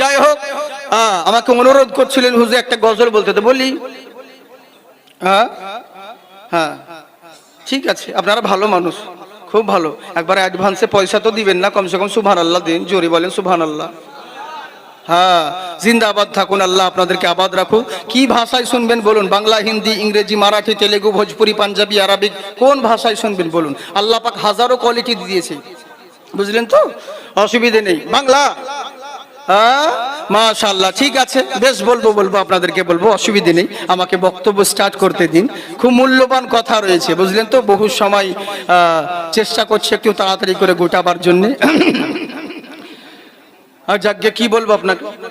যাই হোক আমাকে অনুরোধ করছিলেন হুজুর একটা গজল বলতে, তো বলি। হ্যাঁ? হ্যাঁ। ঠিক আছে, আপনারা ভালো মানুষ, খুব ভালো। একবার অ্যাডভান্সে পয়সা তো দিবেন না, কমসে কম সুবহান আল্লাহ দিন, জোরে বলেন সুবহান আল্লাহ হ্যাঁ জিন্দাবাদ থাকুন, আল্লাহ আপনাদেরকে আবাদ রাখুক। কি ভাষায় শুনবেন বলুন, বাংলা, হিন্দি, ইংরেজি, মারাঠি, তেলেগু, ভোজপুরি, পাঞ্জাবি আরবিক কোন ভাষায় শুনবেন বলুন? আল্লাহ পাক হাজারো কোয়ালিটি দিয়েছে। বুঝলেন তো? অসুবিধে নেই। বাংলা! মাশাল্লাহ ঠিক আছে। বেশ বলব বলব, আপনাদেরকে বলব, অসুবিধে নেই। আমাকে বক্তব্য স্টার্ট করতে দিন। খুব মূল্যবান কথা রয়েছে, বুঝলেন তো? বহু সময় চেষ্টা করছে একটু তাড়াতাড়ি করে গোটাবার জন্যে। আর যাকে কি বলব আপনাকে? হ্যাঁ হ্যাঁ হ্যাঁ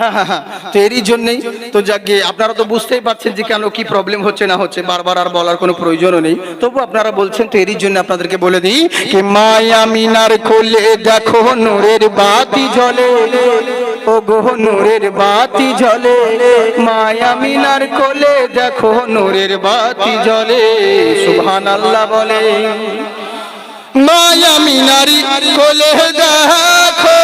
তো এরই জন্যই তো যাকে আপনারা তো বুঝতেই পারছেন যে কেন কি প্রবলেম হচ্ছে না হচ্ছে, বারবার আর বলার কোনো প্রয়োজনও নেই। তবু আপনারা বলছেন তো এরই জন্য আপনাদেরকে বলে দিই কি মায়া মিনার কোলে দেখো নূরের বাতি জ্বলে। ও গো নূরের বাতি জ্বলে। মায়া মিনার কোলে দেখো নূরের বাতি জ্বলে। সুবহান আল্লাহ বলে, মায়া মিনারি কোলে দেখো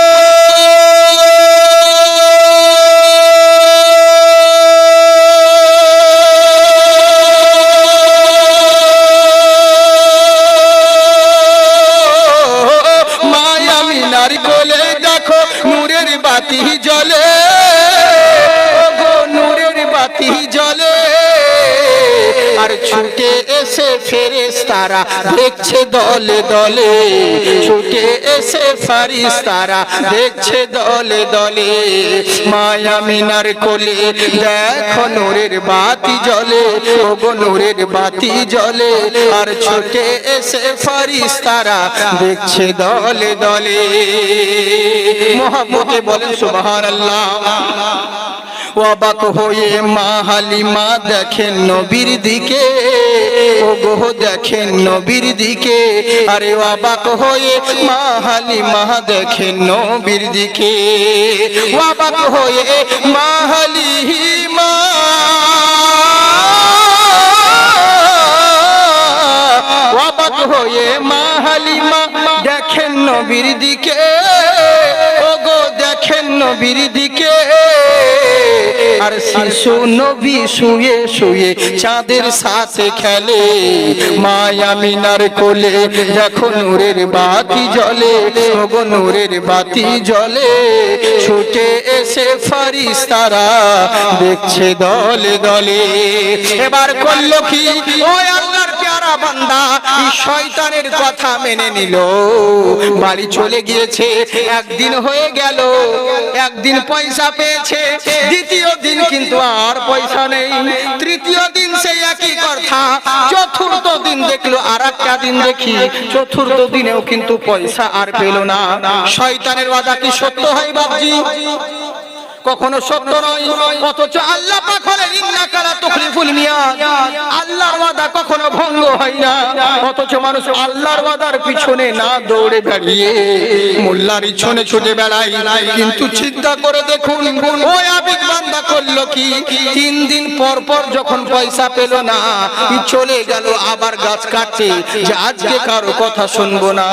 এসে ফেরেস তারা দেখছে দলে দলে, ছুটে এসে ফারিস তারা দেখছে দলে দলে। মায়া মিনার কোলে দেখো নূরের বাতি জ্বলে ও গো নূরের বাতি জ্বলে। আর ছুটে এসে ফারিস তারা দেখছে দলে দলে। মোহাম্মতে বলেন সুবহানাল্লাহ। অবাক হয়ে মা হালিমা দেখেন নবীর দিকে ও গোহ দেখেন নবীর দিকে। আরে অবাক হয়ে মা হালিমা দেখেন নবীর দিকে। অবাক হয়ে মা। হালিমা অবাক হয়ে মা হালিমা দেখেন নবীর দিকে। ও গো দেখেন নবীর দিকে। আর শিশু নবী শুয়ে শুয়ে চাঁদের সাথে খেলে। মায়া মিনার কোলে দেখো নূরের বাতি জলে দেখো গো নূরের বাতি জলে ছুটে এসে ফারিস তারা দেখছে দলে দলে। এবার করল কি? প্যারা বান্দা শয়তানের কথা মেনে নিল। বাড়ি চলে গিয়েছে, একদিন হয়ে গেল, একদিন পয়সা পেয়েছে, দ্বিতীয় দিন কিন্তু আর পয়সা নেই। তৃতীয় দিন সেই একই কথা, চতুর্থ দিন দেখল আর একটা দিন দেখি, চতুর্থ দিনেও কিন্তু পয়সা আর পেল না। শয়তানের বাধা কি সত্য হয় বাবজি কখনো সত্য নয়, অথচ আল্লাহ আল্লাহর ওয়াদা কখনো ভঙ্গ হয় না, অথচ মানুষ আল্লাহর ওয়াদার পিছনে না দৌড়ে মোল্লার ছুটে বেড়ায়। কিন্তু চিন্তা করে দেখুন বান্দা কি? তিন দিন পর পর যখন পয়সা পেল না, চলে গেল আবার গাছ কাটছে যে আজকে কারও কথা শুনব না।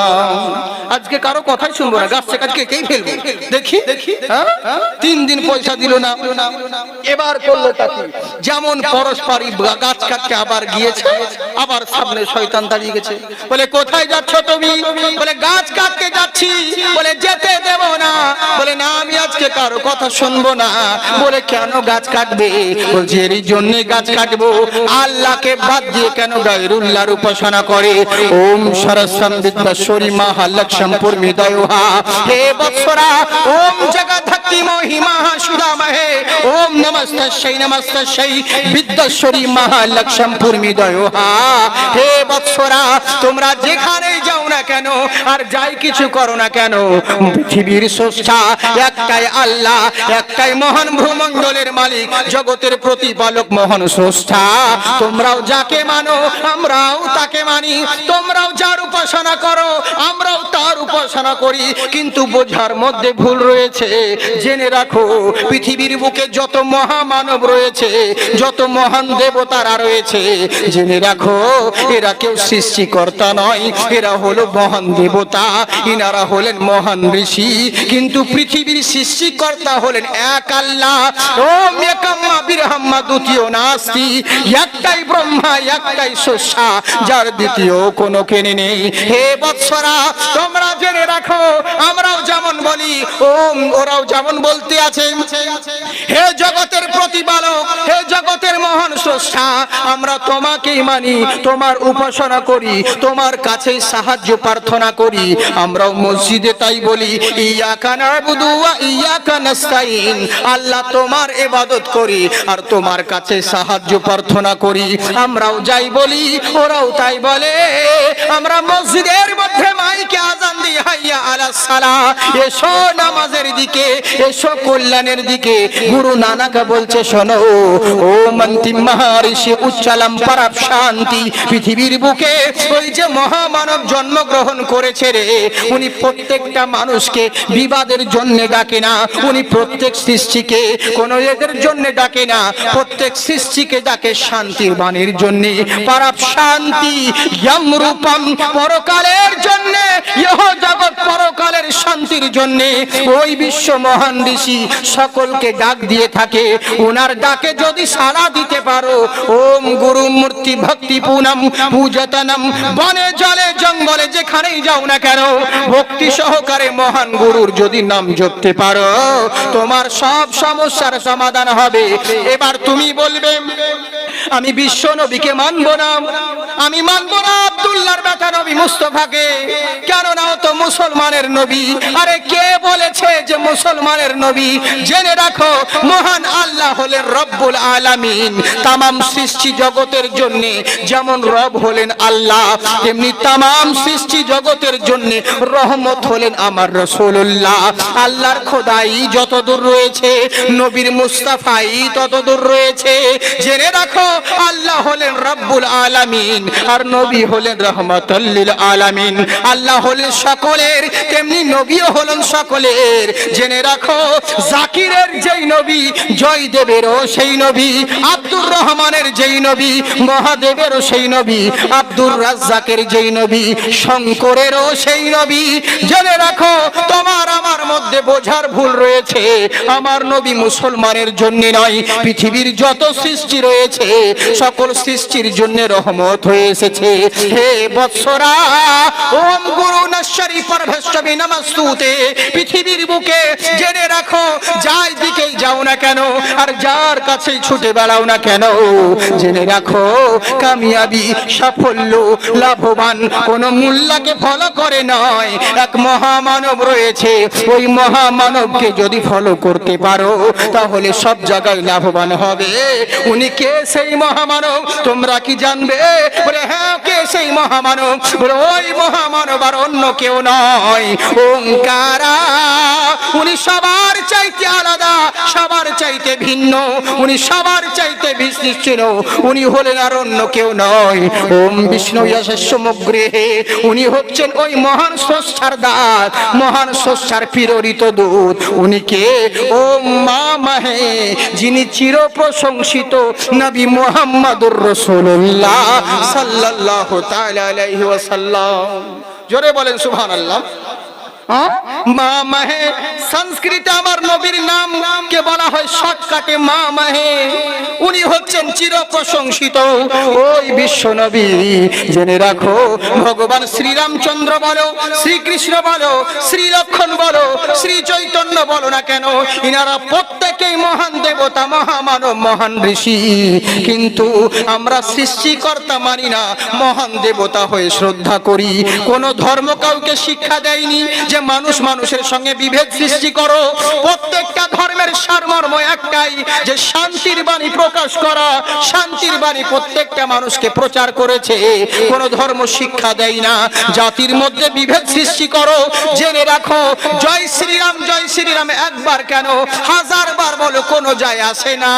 আজকে কারও কথাই শুনব না, গাছ আজকে কেই ফেলব? দেখি দেখি। হ্যাঁ? তিন দিন পয়সা দিল না। এবার করল তাকে যেমন পরস্পরই গাছ কাটতে আবার গিয়েছে, আবার সামনে শয়তান দাঁড়িয়ে গেছে। বলে, কোথায় যাচ্ছ তুমি? বলে, গাছ কাটতে যাচ্ছি। বলে, যেতে দেব না। বলে, না, আমি আজকে কারও কথা শুনব না। বলে, কেন গাছ কাটবে? বলছে, এরই জন্য গাছ কাটবো। আল্লাহকে বাদ দিয়ে কেন গায়রুল্লাহর উপাসনা করে? ওম সরস্বম বিদ্যাশ্বরী মহালক্ষ্মী পূর্মিদয়হা হে বৎসরা, ওম জগদ্ধাত্রী মহিমা। সুদামহে ওম নমস্তস্যৈ নমস্তস্যৈ বিদ্যাশ্বরী মহালক্ষ্মী পূর্মিদয়হা হে। বৎসরা, তোমরা যেখানেই যাও না কেন, আর যাই কিছু করো না কেন, পৃথিবীর মালিক, জগতের প্রতিপালক মহান স্রষ্টা। তোমরাও যাকে মানো, আমরাও তাকে মানি। তোমরাও যার উপাসনা করো, আমরাও তার উপাসনা করি। কিন্তু বোঝার মধ্যে ভুল রয়েছে। জেনে রাখো পৃথিবীর বুকে যত মহামানব রয়েছে, যত মহান দেবতারা রয়েছে, জেনে রাখো, এরা কেউ সৃষ্টিকর্তা নয়, এরা হলো মহান দেবতা, ইনারা হলেন মহান ঋষি, কিন্তু পৃথিবীর সৃষ্টিকর্তা হলেন এক আল্লাহ ও মেকাম্মা কোনো কেনে জগতের প্রতিপালক, হে জগতের মহান স্রষ্টা, আমরা তোমাকেই মানি, তোমার উপাসনা করি, তোমার কাছেই সাহায্য প্রার্থনা করি। আমরাও মসজিদে তাই বলি ইয়াকা নাবুদু ওয়া ইয়াকা নাস্তাইন আল্লাহ তোমার ইবাদত করি আর তোমার কাছে সাহায্য প্রার্থনা করি। আমরাও যাই বলি, ওরাও তাই বলে। আমরা মসজিদের মধ্যে মাইকে আজান দিই, হাইয়া আলা সালা এসো নামাজের দিকে, এসো কল্যাণের দিকে। গুরু নানাকে বলছে, শোনো, ও মন্তি মহারিষি, উচ্চালাম পারাপ শান্তি। পৃথিবীর বুকে ওই যে মহামানব জন্মগ্রহণ করেছে রে, উনি প্রত্যেকটা মানুষকে বিবাদের জন্য ডাকে না। উনি প্রত্যেক সৃষ্টিকে কোন এদের জন্য ডাকে না, প্রত্যেক সৃষ্টিকে ডাকে শান্তির বাণীর জন্য। পারাপ শান্তি ইয়াম রূপম পরকালের জন্য, ইহ জগৎ পরকালের শান্তির জন্য। ওই বিশ্ব মহান ঋষি সকলকে ডাক দিয়ে থাকে ওনার ডাকে যদি সাড়া দিতে পারো, ওম গুরু মূর্তি ভক্তি পুনম পূজতনম। বনে জলে জঙ্গলে যেখানেই যাও না কেন, ভক্তি সহকারে মহান গুরুর যদি নাম জপতে পারো, তোমার সব সমস্যার সমাধান হবে। এবার তুমি বলবে, আমি বিশ্ব নবীকে মানবো না। আমি মানবো না আব্দুল্লাহর বেটা নবী মুস্তফাকে। কেননা ও তো মুসলমানের নবী। আরে কে বলেছে যে মুসলমানের নবী? জেনে রাখো, মহান আল্লাহ হলেন রব্বুল আলামিন। তামাম সৃষ্টি জগতের জন্য যেমন রব হলেন আল্লাহ, তেমনি তামাম সৃষ্টি জগতের জন্য রহমত হলেন আমার রসুল্লাহ আল্লাহর খোদাই যতদূর রয়েছে, নবীর মুস্তাফাই তত দূর রয়েছে, জেনে রাখো, আল্লাহ হলেন রব্বুল আলামিন, আর নবী হলেন রহমতুল্লিল আলামিন। আল্লাহ হলেন সকলের, তেমনি নবীও হলেন সকলের। জেনে রাখো, জাকিরের যেই নবী, জয়দেবেরও সেই নবী, আব্দুর রহমানের যেই নবী, মহাদেবেরও সেই নবী, আব্দুর রাজ্জাকের যেই নবী, শঙ্করেরও সেই নবী। জেনে রাখো, তোমার আমার মধ্যে বোঝার ভুল রয়েছে, আমার নবী মুসলমানের জন্য নয় পৃথিবীর যত সৃষ্টি রয়েছে, সকল সৃষ্টির জন্য রহমত হয়ে এসেছে। হে বৎসরা, ওম গুরু নশ্বরী পরভেশ্বরী নমস্তুতে। পৃথিবীর বুকে জেনে রাখো যাই দিকেই যাও না কেন, আর যার কাছেই ছুটে বেড়াও না কেন। জেনে রাখো, কামিয়াবি সাফল্য লাভবান কোন মূল্যকে ফলো করে নয়। এক মহামানব রয়েছে, ওই মহামানবকে যদি ফলো করতে পারো, তাহলে সব জায়গায় লাভবান হবে। উনি কে সেই মহামানব? তোমরা কি জানবে? বলে হ্যাঁ কে সেই মহামানব? ওই মহামানব আর অন্য কেউ নয়। ওঙ্কারা, উনি সবার চাইতে আলাদা, সবার চাইতে ভিন্ন, উনি সবার চাইতে বিশিষ্ট উনি হলেন আর অন্য কেউ নয়। ওম বিষ্ণু সমগ্রে উনি হচ্ছেন ওই মহান স্রষ্টার দাস মহান স্রষ্টার প্রেরিত দূত উনি কে? ওম মা মাহে, যিনি চির প্রশংসিত নবী মোহাম্মদুর রসুল্লাহ সাল্লাহ জোরে বলেন সুবহানাল্লাহ? মা মাহে, সংস্কৃতে আমার নবীর নাম কে বলা হয় শর্টকাটে মা মাহে। উনি হচ্ছেন চির প্রশংসিত ওই বিশ্ব নবী জেনে রাখো, ভগবান শ্রীরামচন্দ্র বলো, শ্রীকৃষ্ণ বলো শ্রী লক্ষণ বলো শ্রী চৈতন্য বলো না কেন, ইনারা প্রত্যেকেই মহান দেবতা, মহামানব, মহান ঋষি। কিন্তু আমরা সৃষ্টিকর্তা মানি না, মহান দেবতা হয়ে শ্রদ্ধা করি। কোন ধর্ম কাউকে শিক্ষা দেয়নি যে মানুষ মানুষের সঙ্গে বিভেদ সৃষ্টি করো, প্রত্যেকটা ধর্মের সারমর্ম একটাই, যে শান্তির বাণী প্রকাশ করা শান্তির বাণী প্রত্যেকটা মানুষকে প্রচার করেছে। কোন ধর্ম শিক্ষা দেয় না। জাতির মধ্যে বিভেদ সৃষ্টি করো। জেনে রাখো, জয় শ্রীরাম জয় শ্রীরাম, একবার কেন? হাজার বার বলো, কোনো যায় আসে না।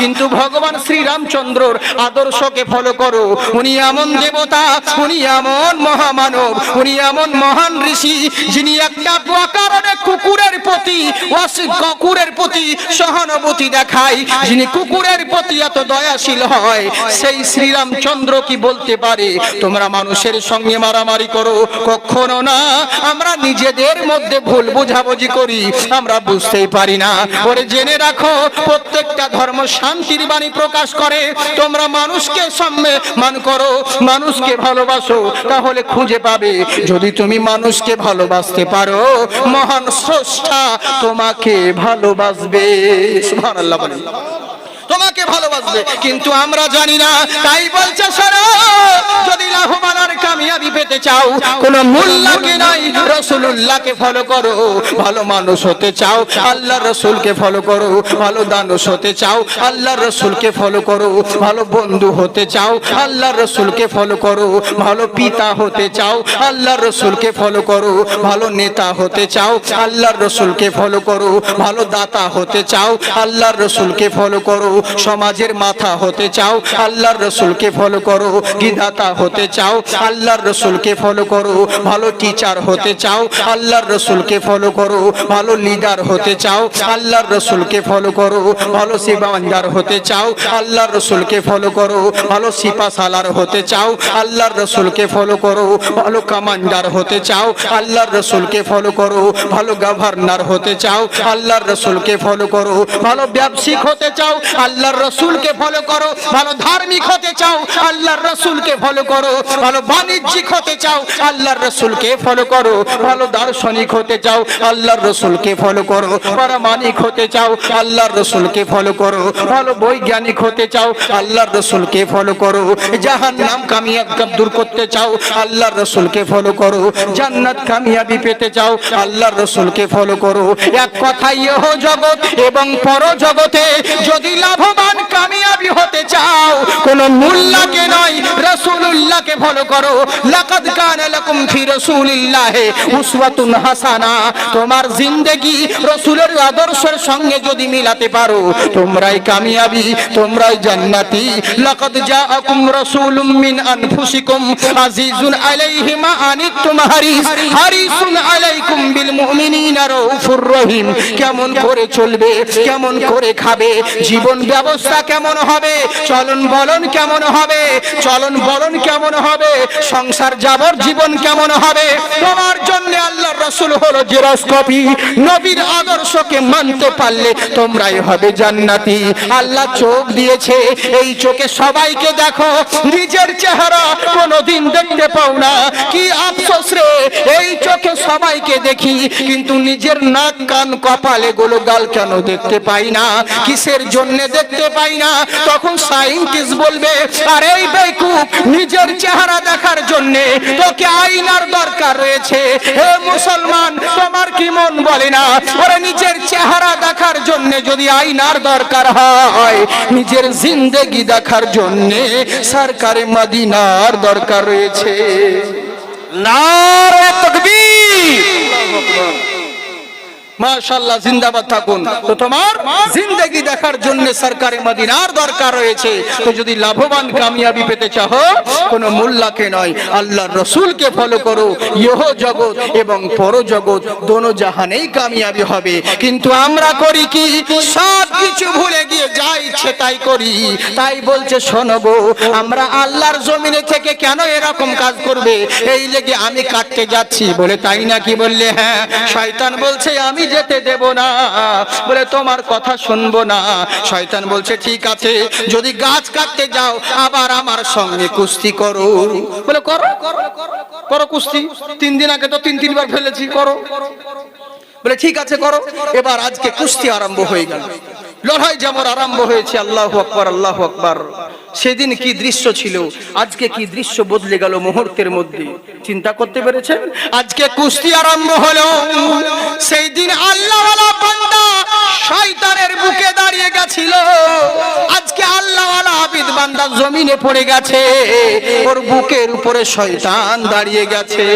কিন্তু ভগবান শ্রীরামচন্দ্রর আদর্শকে ফলো করো। উনি এমন দেবতা, উনি এমন মহামানব, উনি এমন মহান ঋষি, যিনি একটা কারণে কুকুরের প্রতি কুকুরের প্রতি সহানুভূতি দেখায়। যিনি কুকুরের প্রতি এত দয়াশীল হয়। সেই শ্রীরামচন্দ্র কি বলতে পারে? তোমরা মানুষের সঙ্গে মারামারি করো। কখনো না। আমরা নিজেদের মধ্যে ভুল বোঝাবুঝি করি। আমরা বুঝতেই পারি না। ওরে জেনে রাখো, প্রত্যেকটা ধর্ম শান্তির বাণী প্রকাশ করে। তোমরা মানুষকে সম্মান করো, মানুষকে ভালোবাসো, তাহলে খুঁজে পাবে। যদি তুমি মানুষকে ভালোবাসতে পারো, মহান স্রষ্টা তোমাকে ভালোবাসবে। সুবহানাল্লাহ বলেন। তোমাকে ভালোবাসবে। কিন্তু আমরা জানি না। তাই বলছে, শোনো, যদি লাভবান আর কামিয়াবি পেতে চাও, কোন মোল্লাকে নাই। রসুলুল্লাহকে ফলো করো। ভালো মানুষ হতে চাও আল্লাহ রসুলকে ফলো করো। ভালো দানুষ হতে চাও আল্লাহ রসুলকে ফলো করো। ভালো বন্ধু হতে চাও আল্লাহ রসুলকে ফলো করো। ভালো পিতা হতে চাও আল্লাহ রসুলকে ফলো করো। ভালো নেতা হতে চাও আল্লাহ রসুলকে ফলো করো। ভালো দাতা হতে চাও আল্লাহ রসুলকে ফলো করো। সমাজের মাথা হতে চাও, আল্লাহর রসুলকে ফলো করো বিধাতা হতে চাও, আল্লাহর রসুলকে ফলো করো, ভালো টিচার হতে চাও, আল্লাহর রসুলকে ফলো করো, ভালো লিডার হতে চাও, আল্লাহর রসুলকে ফলো করো, ভালো সেবাঞ্জার হতে চাও, আল্লাহর রসুলকে ফলো করো, ভালো সিপা সালার হতে চাও, আল্লাহর রসুলকে ফলো করো, ভালো কামান্ডার হতে চাও, আল্লাহর রসুলকে ফলো করো, ভালো গভর্নর হতে চাও, আল্লাহর রসুলকে ফলো করো, ভালো ব্যবসায়িক হতে চাও আল্লাহর রসুলকে ফলো করো, ভালো ধার্মিক হতে চাও, আল্লাহর রসুলকে ফলো করো, ভালো বাণিজ্যিক হতে চাও, আল্লাহর রসুলকে ফলো করো, ভালো দার্শনিক হতে চাও, আল্লাহর রসুলকে ফলো করো, পারমাণিক হতে চাও, আল্লাহর রসুলকে ফলো করো, ভালো বৈজ্ঞানিক হতে চাও, আল্লাহর রসুলকে ফলো করো জাহান নাম কামিয়াব দূর করতে চাও, আল্লাহর রসুলকে ফলো করো, জান্নাত কামিয়াবি পেতে চাও, আল্লাহর রসুলকে ফলো করো। এক কথাই ইহ জগৎ এবং পর জগতে যদি লাভবান কামিয়াবি হতে চাও। কোন মুল্লাকে নয়, রাসূলুল্লাহকে ফলো করো। লাকাদ কানা লাকুম ফি রাসূলিল্লাহি উসওয়াতুন হাসানা। তোমার জিন্দেগি রাসূলের আদর্শের সঙ্গে যদি মিলাতে পারো, তোমরাই কামিয়াবি, তোমরাই জান্নাতি। লাকাদ জাআকুম রাসূলুম মিন আনফুসিকুম আজিজুন আলাইহি মা আনিতুম হারিস। হারিসুন আলাইকুম বিল মুমিনিনা রাউফুর রহিম। কেমন করে চলবে, কেমন করে খাবে, জীবন ব্যবস্থা কেমন হবে? চলন বলন কেমন হবে? চলন বলন কেমন হবে? সংসার যাবর জীবন কেমন হবে? তোমার জন্য আল্লাহর রাসূল হলো জেরক্স কপি নবীর আদর্শকে মানতে পারলে তোমরাই হবে জান্নাতি। আল্লাহ চোখ দিয়েছে, এই চোখে সবাইকে দেখো। নিজের চেহারা কোনোদিন দেখতে পাও না। কি আফসোস রে, এই চোখে সবাইকে দেখি, কিন্তু নিজের নাক কান কপালে গুলো গাল কেন দেখতে পাই না? কিসের জন্য দেখতে পাই না। তখন সাইন্টিস্ট বলবে, আরে বেকুব, নিজের চেহারা দেখার জন্য তোকে আইনার দরকার রয়েছে। হে মুসলমান, তোমার কি মন বলে না? ওরে নিজের চেহারা দেখার জন্য যদি আইনার দরকার হয়, নিজের জিন্দেগি দেখার জন্য সরকারে মদিনার দরকার রয়েছে। নারে তকবীর মাশাআল্লাহ, জিন্দাবাদ থাকুন। তো তোমার জিন্দেগি দেখার জন্য সরকারি মদিনার দরকার রয়েছে। তো যদি লাভবান কামিয়াবি পেতে চাও কোনো মোল্লাকে নয়, আল্লাহর রসুলকে ফলো করো। ইহ জগৎ এবং পর জগৎ দোনো জাহানেই কামিয়াবি হবে। কিন্তু আমরা করি কি? সব কিছু ভুলে গিয়ে যা ইচ্ছে তাই করি। তাই বলছে শোনবো আমরা আল্লাহর জমিনে থেকে কেন এরকম কাজ করবে? এই লেগে আমি কাটতে যাচ্ছি বলে তাই নাকি বললে? হ্যাঁ শয়তান বলছে, আমি যেতে দেব না। বলে তোমার কথা শুনব না। শয়তান বলছে, ঠিক আছে, যদি গাছ কাটতে যাও, আবার আমার সঙ্গে কুস্তি করো। বলে, করো করো কুস্তি। তিন দিন আগে তো তিন, তিনবার ফেলেছি, করো। বলে, ঠিক আছে, করো। এবার আজকে কুস্তি আরম্ভ হয়ে গেল। লড়াই যেমন আরম্ভ হয়েছে, আল্লাহ আকবর আল্লাহ আকবর। সেদিন কি দৃশ্য ছিল? আজকে কি দৃশ্য বদলে গেল মুহূর্তের মধ্যে? চিন্তা করতে পেরেছেন? আজকে কুস্তি আরম্ভ হলো। সেই দিন আল্লাহ শয়তানের বুকে দাঁড়িয়ে গেছিল। আজকে আল্লাহ আবিদ বান্দা জমিনে পড়ে গেছে। ওর বুকের উপরে শয়তান দাঁড়িয়ে গেছে।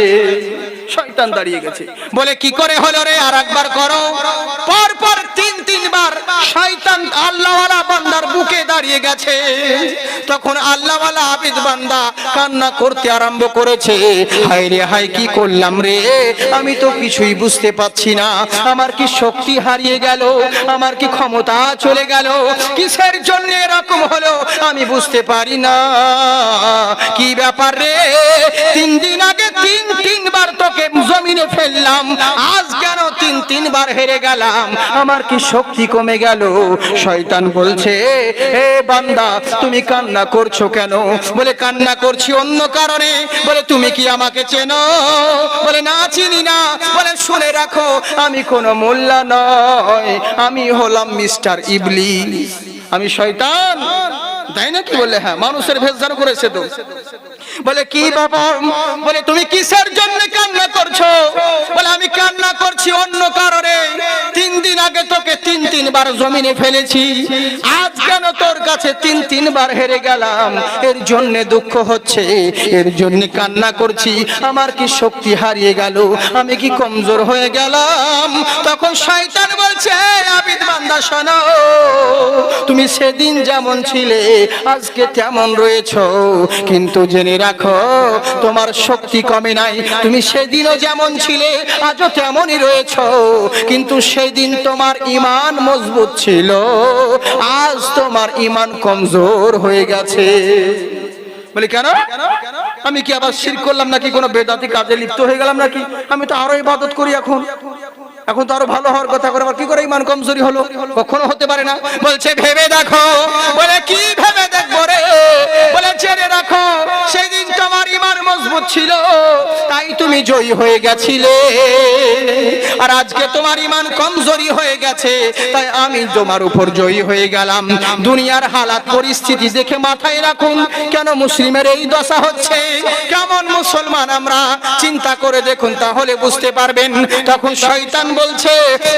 শয়তান দাঁড়িয়ে গেছে। বলে, কি করে হলো রে? আর একবার করো। পর পর তিন, তিনবার শয়তান আল্লাহওয়ালা বান্দার বুকে দাঁড়িয়ে গেছে। তখন আল্লাহওয়ালা আবিদ বান্দা কান্না করতে আরম্ভ করেছে। হায় রে, হায়, কি করলাম রে? আমি তো কিছুই বুঝতে পাচ্ছি না। আমার কি শক্তি হারিয়ে গেল? আমার কি ক্ষমতা চলে গেল? কিসের জন্য এরকম হলো? আমি বুঝতে পারি না। কি ব্যাপার রে? তিন দিন আগে তিন, তিনবার তোকে জমিনে ফেললাম, আজ কেন তিন তিনবার হেরে গেলাম? আমার কি শক্তি কমে গেল? শয়তান বলছে, এ বান্দা, তুমি কান্না করছ কেন? বলে, কান্না করছি অন্য কারণে। বলে, তুমি কি আমাকে চেনো? বলে, না, চিনি না। বলে, শুনে রাখো, আমি কোনো মোল্লা নয়, আমি হলাম মিস্টার ইবলি আমি শয়তান, তাই না কি বলে? হ্যাঁ মানুষের ভেষ করেছে তো। বলে, কি বাবা? বলে, তুমি কিসের জন্য কান্না করছ? বলে, আমি কান্না করছি অন্য কারণে। তিন দিন আগে তোকে তিন তিনবার জমিনে ফেলেছি। আজ কেন তোর কাছে তিন তিনবার হেরে গেলাম? এর জন্য দুঃখ হচ্ছে, এর জন্য কান্না করছি। আমার কি শক্তি হারিয়ে গেল? আমি কি কমজোর হয়ে গেলাম? তখন শয়তান বলছে আবিদ বান্দা, শোনো। তুমি সেদিন যেমন ছিলে, আজকে তেমন রয়েছো। কিন্তু জেনে রাখো। তোমার শক্তি কমে নাই। তুমি সেদিনও যেমন ছিলে, আজও তেমনই রয়েছো। কিন্তু সেদিন তোমার ইমান মজবুত ছিল। আজ তোমার ইমান কমজোর হয়ে গেছে। বলি, কেন? আমি কি আবার শির করলাম নাকি? কোনো বেদাতি কাজে লিপ্ত হয়ে গেলাম নাকি? আমি তো আরও ইবাদত করি এখন। এখন তো আরও ভালো হওয়ার কথা করে আবার কি করে ইমান কমজোরি হলো? কখনো হতে পারে না। বলছে, ভেবে দেখো। বলে, কি ভেবে দেখব রে? বলে, জেনে রাখো সেই দিন তোমার ইমান মজবুত ছিল, তাই তুমি জয়ী হয়ে গেছিলে। আর আজকে তোমার ইমান কমজোরি হয়ে গেছে, তাই আমি তোমার উপর জয়ী হয়ে গেলাম। দুনিয়ার হালাত, পরিস্থিতি দেখে মাথায় রাখুন, কেন মুসলিমের এই দশা হচ্ছে? কেমন মুসলমান আমরা? চিন্তা করে দেখুন, তাহলে বুঝতে পারবেন। তখন শয়তান বলছে,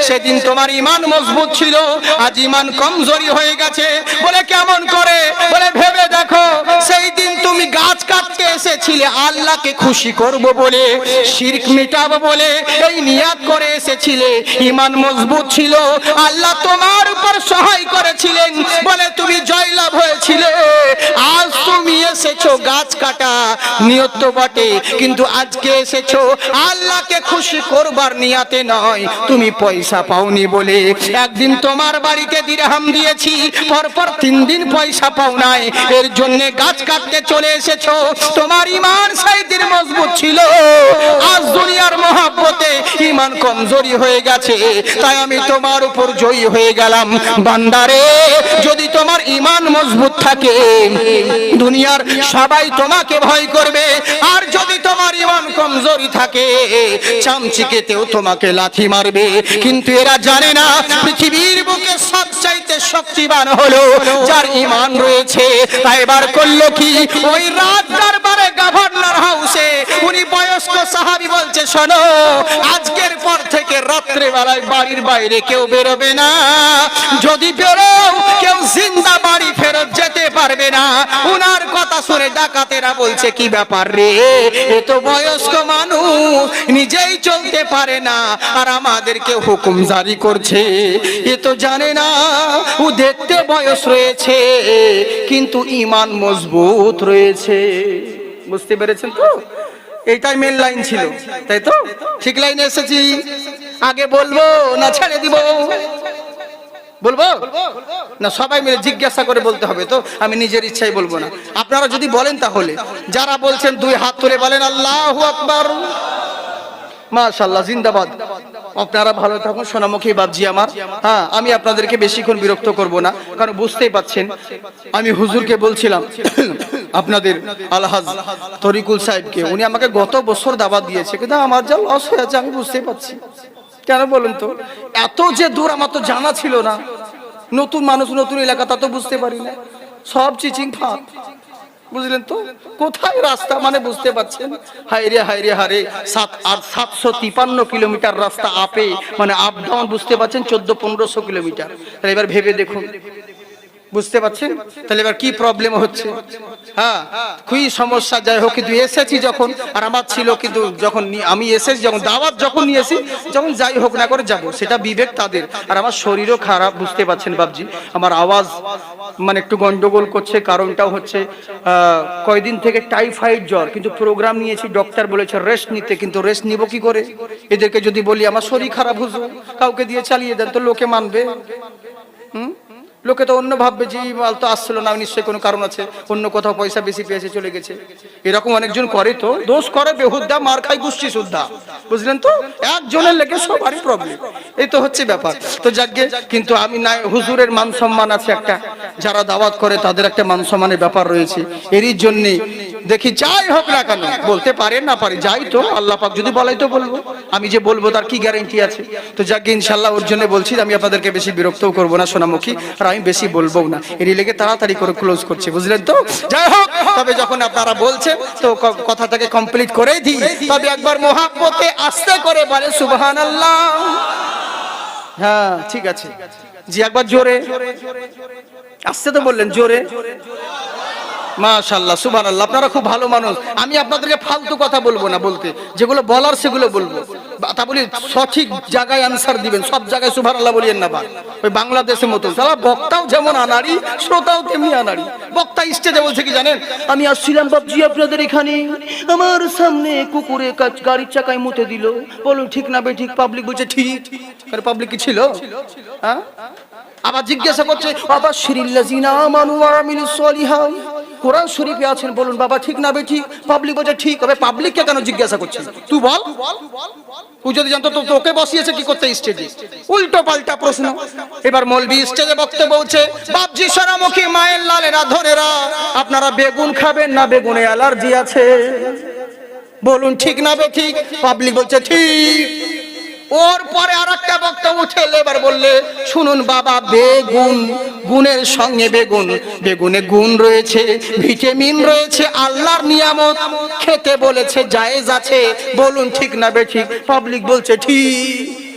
সেদিন তোমার ইমান মজবুত ছিল, আজ ইমান কমজোরি হয়ে গেছে। বলে, কেমন করে? বলে, ভেবে দেখো সেই দিন তুমি গাছ কাটতে এসেছিলে, আল্লাহকে খুশি করব বলে, শিরক মিটাবো বলে, এই নিয়াত করে এসেছিলে। ইমান মজবুত ছিল, আল্লাহ তোমার উপর সহায় করেছিলেন। বলে, তুমি জয়লাভ হয়েছিলে, আজ তুমি এসেছ গাছ কাটা, নিয়ত বটে, কিন্তু আজকে এসেছ আল্লাহকে খুশি করবার নিয়াতে নয়। তুমি পয়সা পাওনি বলে একদিন তোমার বাড়িতে দিরহাম দিয়েছি, পরপর তিন দিন পয়সা পাও নাই। এর জন্য গাছ কাটতে চলে এসেছ। তোমার ইমান সেই মজবুত ছিল। আজ দুনিয়ার মহাব্বতে ইমান কমজোরি হয়ে গেছে। তাই আমি তোমার উপর জয়ী হয়ে গেলাম। বান্দারে, যদি তোমার ইমান মজবুত থাকে, দুনিয়ার সবাই তোমাকে ভয় করবে। আর যদি তোমার ইমান কমজোরি থাকে। চামচিকেতেও তোমাকে লাথি মারবে। কিন্তু এরা জানে না, পৃথিবীর বুকে সবচাইতে শক্তিবান হলো যার ইমান রয়েছে। তাই এবার করল কি? ওই রাত দরবারে গভর্নর হাউসে উনি বয়স্ক সাহাবি বলছে, শোনো, আজকের পর থেকে রাত্রে বেলায় বাড়ির বাইরে কেউ বেরোবে না। যদি বেরো কেউ জিন্দা বাড়ি ফেরত যেতে পারবে না। উনার কথা শুনে ডাকাতেরা বলছে, কি ব্যাপার রে? এ তো বয়স্ক মানুষ, নিজেই চলতে পারে না। আর আমাদেরকে হুকুম জারি করছে। এ তো জানে না, ও দেখতে বয়স রয়েছে, কিন্তু ইমান মজবুত রয়েছে। বুঝতে পেরেছেন তো? এইটাই মেন লাইন ছিল, তাই তো? ঠিক লাইনে এসেছি। আগে বলব না ছেড়ে দিব? বলব? না, সবাই মিলে জিজ্ঞাসা করে বলতে হবে তো, আমি নিজের ইচ্ছাই বলব না। আপনারা যদি বলেন তাহলে, যারা বলছেন দুই হাত তুলে বলেন, আল্লাহ আকবার। মাশাল্লাহ জিন্দাবাদ। আপনারা ভালো থাকুন, সোনামুখী বাবজি আমার। হ্যাঁ আমি আপনাদেরকে বেশিক্ষণ বিরক্ত করব না, কারণ বুঝতেই পাচ্ছেন, আমি হুজুরকে বলছিলাম, আপনাদের আলহাজ তরিকুল সাহেবকে, উনি আমাকে গত বছর দাবাত দিয়েছে, কিন্তু আমার যা লস হয়েছে, আমি বুঝতেই পারছি। কেন বলুন তো? এত যে দূর আমার তো জানা ছিল না। নতুন মানুষ, নতুন এলাকা, তা তো বুঝতে পারি না। সব চিচিং ফাঁক। বুঝলেন তো? কোথায় রাস্তা মানে বুঝতে পারছেন? হাইরে হাইরে হারে সাত, আর সাতশো তিপান্ন কিলোমিটার রাস্তা আপে মানে আপ ডাউন বুঝতে পারছেন, চোদ্দ, পনেরোশো কিলোমিটার। এবার ভেবে দেখুন। বুঝতে পারছেন? তাহলে এবার কি প্রবলেম হচ্ছে? হ্যাঁ খুবই সমস্যা। যাই হোক, কিন্তু এসেছি যখন, আর আমার ছিল কিন্তু যখন আমি এসেছি, যখন দাওয়াত যখন নিয়েছি যখন যাই হোক না করে যাব। সেটা বিবেক তাদের। আর আমার শরীরও খারাপ, বুঝতে পারছেন বাবজি আমার আওয়াজ মানে একটু গন্ডগোল করছে, কারণটাও হচ্ছে কয়দিন থেকে টাইফয়েড জ্বর। কিন্তু প্রোগ্রাম নিয়েছি ডক্টর বলেছে রেস্ট নিতে, কিন্তু রেস্ট নিব কি করে? এদেরকে যদি বলি, আমার শরীর খারাপ হুজুর, কাউকে দিয়ে চালিয়ে দেন, তো লোকে মানবে। হুম? লোকে তো অন্য ভাববে যে মাল তো আসছিল না, নিশ্চয়ই কোনো কারণ আছে। অন্য কোথাও পয়সা বেশি পেয়েছে, চলে গেছে। এরকম অনেকজন করে তো, দোষ করে বেহুদ্দা মার খায় গুষ্টি সুদ্ধা বুঝলেন তো? একজনের লেগে সবারই প্রবলেম এই তো হচ্ছে ব্যাপার। তো যাকে কিন্তু আমি না, হুজুরের মান সম্মান আছে একটা। যারা দাওয়াত করে, তাদের একটা মান সম্মানের ব্যাপার রয়েছে। এরই জন্যে দেখি যাই হোক না কেন, বলতে পারে না পারে যাই তো, আল্লাহ পাক যদি বলাই তো বলব। আমি যে বলব তার কি গ্যারেন্টি আছে? তো যাকে ইনশাল্লাহ ওর জন্য বলছি, আমি আপনাদেরকে বেশি বিরক্তও করব না সোনামুখী, আর আমি বেশি বলব না। এরই লেগে তাড়াতাড়ি করে ক্লোজ করছে, বুঝলেন তো? যাই হোক, তবে যখন আপনারা বলছেন, তো কথাটাকে কমপ্লিট করেই দিই। তবে একবার মহাব্বতে আস্তে করে বলে সুবহান আল্লাহ হ্যাঁ ঠিক আছে। জি, একবার জোরে। আসতে তো বললেন, জোরে। মাশাল্লাহ সুবহান আল্লাহ আপনারা খুব ভালো মানুষ। আমি আপনাদেরকে ফালতু কথা বলব না বলতে। যেগুলো বলার সেগুলো বলব। তা বলি, সঠিক জায়গায় আনসার দিবেন। সব জায়গায় সুবহান আল্লাহ বলিয়েন না বা। ওই বাংলাদেশের মতো। সালা বক্তাও যেমন আনারি শ্রোতাও তেমনি আনারি বক্তা স্টেজে বলছে কি জানেন? আমি আসছিলাম বাবজি আপনাদের এখানে। আমার সামনে কুকুরে কাচ- গাড়ির চাকায় মুতে দিল। বলুন, ঠিক না বে, ঠিক পাবলিক বলছে, ঠিক। পাবলিক কি ছিল? হ্যাঁ? আবার জিজ্ঞাসা করছে বাবা শিরিল্লাজিনা মানু আমিলু সলিহা কোরআন শরীফে আছেন, বলুন, বাবা, ঠিক না বে ঠিক পাবলিক বলছে, ঠিক হবে পাবলিককে কেন জিজ্ঞাসা করছিস? তুই বল। তুই যদি জানতো, তো তোকে বসিয়েছে কি করতে স্টেজে উল্টো পাল্টা প্রশ্ন। এবার মলবি স্টেজে বক্তব্য বলছে, বাপজি সরামুখী মায়ের লালেরা ধরেরা। আপনারা বেগুন খাবেন না, বেগুনে অ্যালার্জি আছে। বলুন, ঠিক না বে ঠিক পাবলিক বলছে, ঠিক। ওর পরে আর একটা বক্তব্য এলো, এবার বললে শুনুন বাবা বেগুন গুণের সঙ্গে বেগুন। বেগুনে গুণ রয়েছে ভিটামিন রয়েছে আল্লাহর নিয়ামত। খেতে বলেছে জায়েজ আছে। বলুন ঠিক না বে ঠিক? পাবলিক বলছে ঠিক।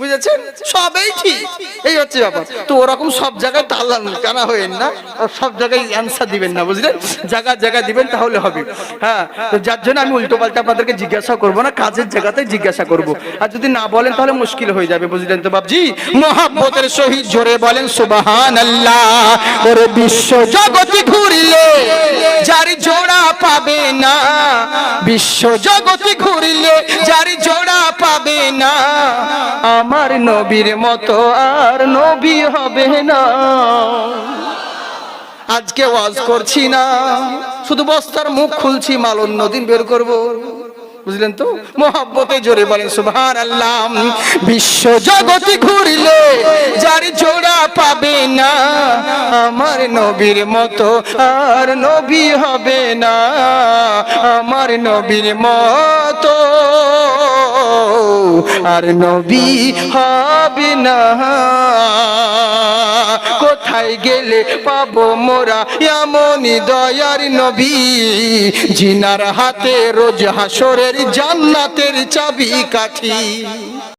বুঝেছেন? সবই ঠিক। এই হচ্ছে ব্যাপার। তো ওরকম সব জায়গায় তাল্লান কেনা হয়েন না? সব জায়গায় অ্যান্সার দিবেন না, বুঝলেন? জায়গা জায়গা দিবেন তাহলে হবে। হ্যাঁ তো যার জন্য আমি উল্টো পাল্টা আপনাদেরকে জিজ্ঞাসা করব না, কাজের জায়গাতে জিজ্ঞাসা করব। আর যদি না বলেন তাহলে মুশকিল হয়ে যাবে, বুঝলেন তো বাবজি মহাব্বতের সহিত জোরে বলেন সুবাহান আল্লাহ ওরে বিশ্ব জগতি ঘুরিলে যার জোড়া পাবে না, বিশ্ব জগতি ঘুরিলে যার জোড়া পাবে না আমার নবীর মতো আর নবী হবে না। আজকে ওয়াজ করছি না, শুধু বস্তার মুখ খুলছি মাল অন্যদিন বের করব। বুঝলেন তো? মোহাব্বতে জোরে বলেন সুবহান আল্লাহ বিশ্ব জগতে ঘুরলে যার জোড়া পাবে না আমার নবীর মতো আর নবী হবে না আমার নবীর মতো আর নবী হবে না। কোথায় গেলে পাবো মোরা এমনই দয়ার নবী? জিনার হাতে রোজ হাসরের জান্নাতের চাবি কাঠি।